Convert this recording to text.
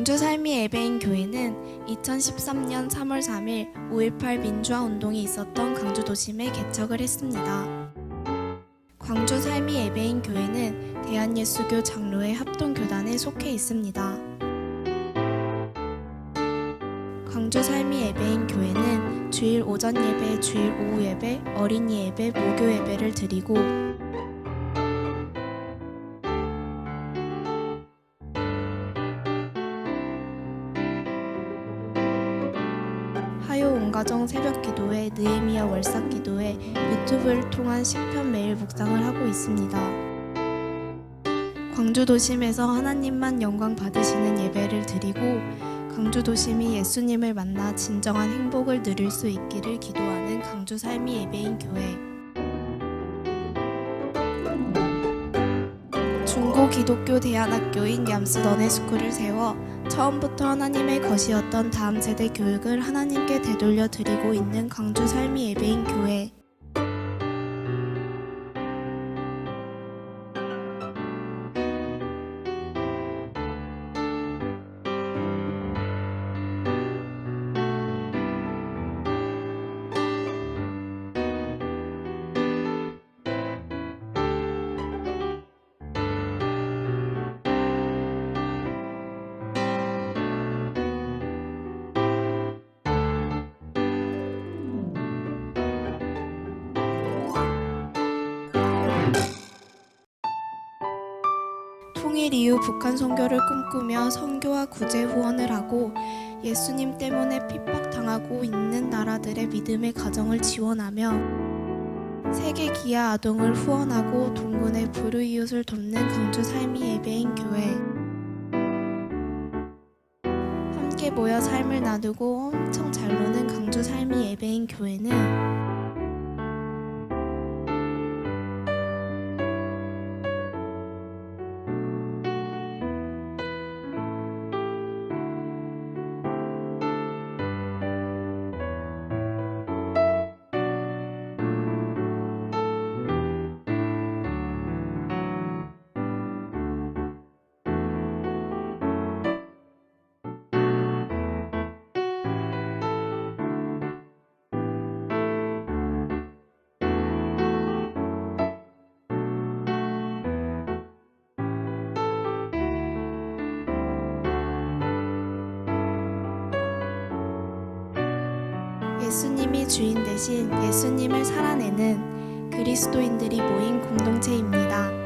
광주 삶이 예배인 교회는 2013년 3월 3일 5.18 민주화 운동이 있었던 광주 도심에 개척을 했습니다. 광주 삶이 예배인 교회는 대한예수교 장로회 합동교단에 속해 있습니다. 광주 삶이 예배인 교회는 주일 오전 예배, 주일 오후 예배, 어린이 예배, 모교 예배를 드리고 가정 새벽 기도회, 느헤미야 월삭 기도회, 유튜브를 통한 시편 매일 묵상을 하고 있습니다. 광주 도심에서 하나님만 영광 받으시는 예배를 드리고 광주 도심이 예수님을 만나 진정한 행복을 누릴 수 있기를 기도하는 광주 삶이 예배인 교회. 고 기독교 대안학교인 얌스너네 스쿨을 세워 처음부터 하나님의 것이었던 다음 세대 교육을 하나님께 되돌려 드리고 있는 광주 삶이 예배인 교회. 통일 이후 북한 선교를 꿈꾸며 선교와 구제 후원을 하고 예수님 때문에 핍박당하고 있는 나라들의 믿음의 가정을 지원하며 세계 기아 아동을 후원하고 동군의 불우이웃을 돕는 강주 삶이 예배인 교회. 함께 모여 삶을 나누고 엄청 잘 노는 강주 삶이 예배인 교회는 예수님이 주인 대신 예수님을 살아내는 그리스도인들이 모인 공동체입니다.